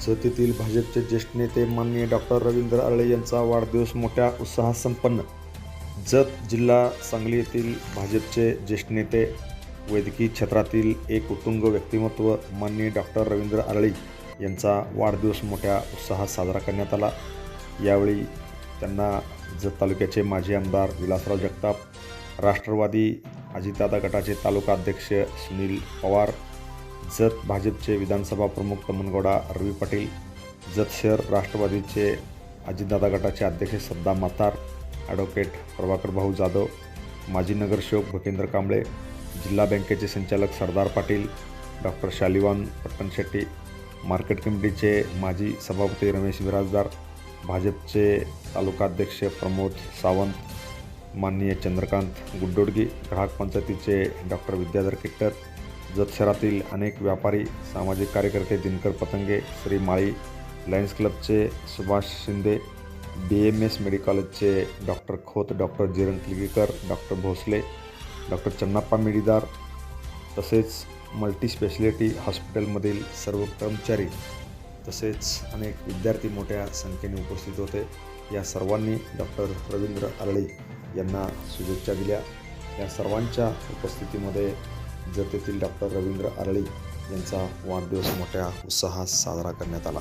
सतीतील भाजपचे ज्येष्ठ नेते माननीय डॉक्टर रवींद्र आळे यांचा वाढदिवस मोठ्या उत्साहात संपन्न. जत जिल्हा सांगली येथील भाजपचे ज्येष्ठ नेते वैद्यकीय क्षेत्रातील एक उत्तुंग व्यक्तिमत्व माननीय डॉक्टर रवींद्र आरळी यांचा वाढदिवस मोठ्या उत्साहात साजरा करण्यात आला. यावेळी त्यांना जत तालुक्याचे माजी आमदार विलासराव जगताप राष्ट्रवादी अजितदादा गटाचे तालुका अध्यक्ष सुनील पवार जत भाजपचे विधानसभा प्रमुख तमनगौडा रवी पाटील जत शहर राष्ट्रवादीचे अजितदादा गटाचे अध्यक्ष सद्दाम मातार ॲडव्होकेट प्रभाकर भाऊ जाधव माजी नगरसेवक भूपेंद्र कांबळे जिल्हा बँकेचे संचालक सरदार पाटील डॉक्टर शालिवान पट्टणशेट्टी मार्केट कमिटीचे माजी सभापती रमेश बिराजदार भाजपचे तालुकाध्यक्ष प्रमोद सावंत माननीय चंद्रकांत गुड्डोडगी ग्राहक पंचायतीचे डॉक्टर विद्याधर किट्टर जत शहरातील अनेक व्यापारी सामाजिक कार्यकर्ते दिनकर पतंगे श्री माळी लायन्स क्लबचे Subhash Shinde B M S medical कॉलेजचे doctor Khot doctor Jiran Kilgikar doctor Bhosale doctor Channappa Mididar तसेच मल्टीस्पेशलिटी हॉस्पिटलमधील सर्व कर्मचारी तसेच अनेक विद्यार्थी मोठ्या संख्येने उपस्थित होते. या सर्वांनी डॉक्टर रवींद्र आरळे यांना शुभेच्छा दिल्या. या सर्वांच्या उपस्थितीमध्ये जतेतील डॉक्टर रवींद्र आरळी यांचा वाढदिवस मोठ्या उत्साहात साजरा करण्यात आला.